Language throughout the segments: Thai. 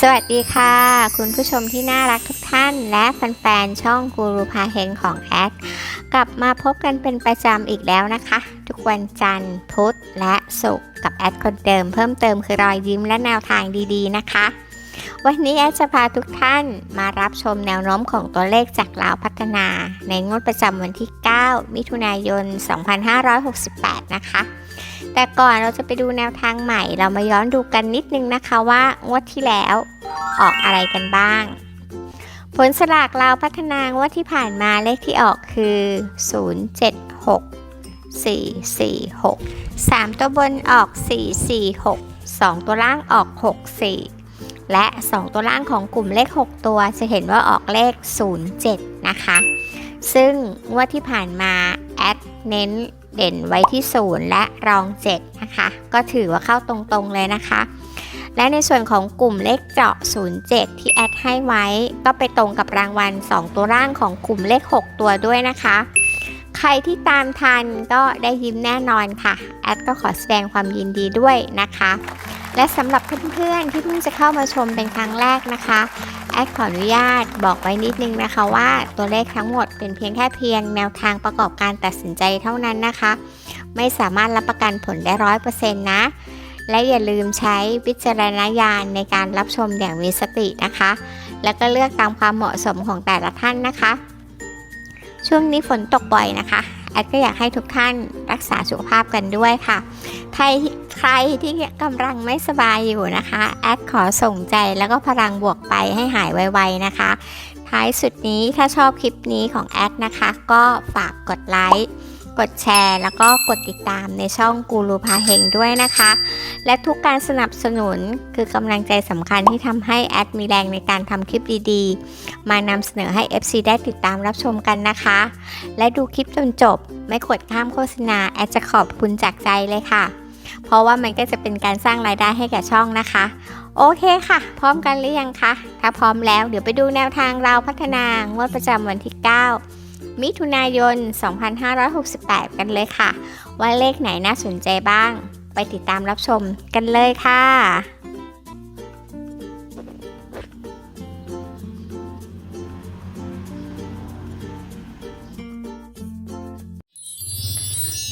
สวัสดีค่ะ คุณผู้ชมที่น่ารักทุกท่านและแฟนๆ ช่องกูรูพาเฮงของแอดกลับมาพบกันเป็นประจำอีกแล้วนะคะ ทุกวันจันทร์พุธและศุกร์กับแอดคนเดิมเพิ่มเติมคือรอยยิ้มและแนวทางดีๆนะคะ วันนี้แอดจะพาทุกท่านมารับชมแนวโน้มของตัวเลขจากลาวพัฒนา ในงวดประจำวันที่ 9 มิถุนายน 2568 นะคะ แต่ก่อนเราจะไปดูแนวทางใหม่ เรามาย้อนดูกันนิดนึงนะคะว่างวดที่แล้วออกอะไรกันบ้าง ผลสลากเราพัฒนางวดที่ผ่านมาเลขที่ออกคือ 076 446 3 ตัวบนออก 446 2 ตัวล่างออก 64 และ 2 ตัวล่างของกลุ่มเลข 6 ตัวจะเห็นว่าออกเลข 07 นะคะ ซึ่งงวดที่ผ่านมา แอดเน้น เด่นไว้ที่ 0 และรอง 7 นะคะ ก็ถือว่าเข้าตรงๆเลยนะคะ และในส่วนของกลุ่มเลขเจาะ 07 ที่แอดให้ไว้ ก็ไปตรงกับรางวัล 2 ตัวร่างของกลุ่มเลข 6 ตัวด้วยนะคะ ใครที่ตามทันก็ได้ยิ้มแน่นอนค่ะ แอดก็ขอแสดงความยินดีด้วยนะคะ และสำหรับเพื่อนๆที่เพิ่งจะเข้ามาชมเป็นครั้งแรกนะคะ แอดขออนุญาตบอกไว้นิดนึงนะคะว่าตัวเลขทั้งหมดเป็นเพียงแค่เพียงแนวทางประกอบการตัดสินใจเท่านั้นนะคะ ไม่สามารถรับประกันผลได้ร้อยเปอร์เซ็นต์นะ และอย่าลืมใช้วิจารณญาณในการรับชมอย่างมีสตินะคะ แล้วก็เลือกตามความเหมาะสมของแต่ละท่านนะคะ ช่วงนี้ฝนตกบ่อยนะคะแอดก็อยากให้ทุกท่านรักษาสุขภาพกันด้วยค่ะ ใคร ใครที่กำลังไม่สบายอยู่นะคะ แอดขอส่งใจแล้วก็พลังบวกไปให้หายไวๆนะคะ ท้ายสุดนี้ถ้าชอบคลิปนี้ของแอดนะคะ ก็ฝากกดไลค์กดแชร์ แล้วก็กดติดตามในช่องกูรูพาเฮงด้วยนะคะ และทุกการสนับสนุนคือกำลังใจสำคัญที่ทำให้แอดมีแรงในการทำคลิปดีๆ มานำเสนอให้ FC ได้ติดตามรับชมกันนะคะ และดูคลิปจนจบ ไม่กดข้ามโฆษณา แอดจะขอบคุณจากใจเลยค่ะ ราะว่ามันก็จะเป็นการสร้างรายได้ให้แก่ช่องนะคะ โอเคค่ะ พร้อมกันหรือยังคะ ถ้าพร้อมแล้วเดี๋ยวไปดูแนวทางเราพัฒนางวดประจำวันที่ 9 มิถุนายน 2568 กันเลยค่ะ ว่าเลขไหนน่าสนใจบ้าง ไปติดตามรับชมกันเลยค่ะ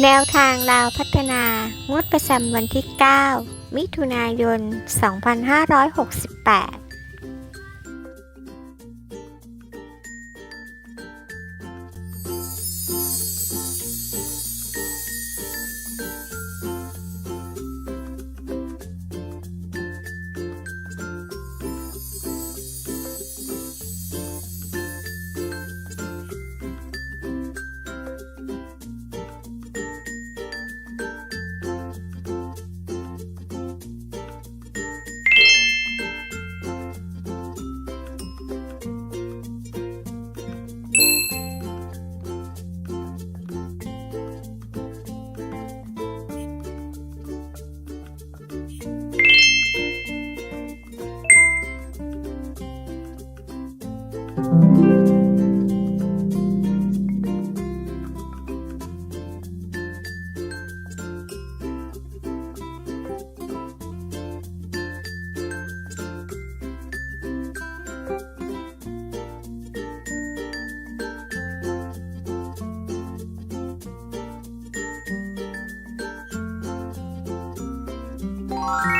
แนวทางลาวพัฒนางวดประจำวันที่ 9 มิถุนายน 2568 음.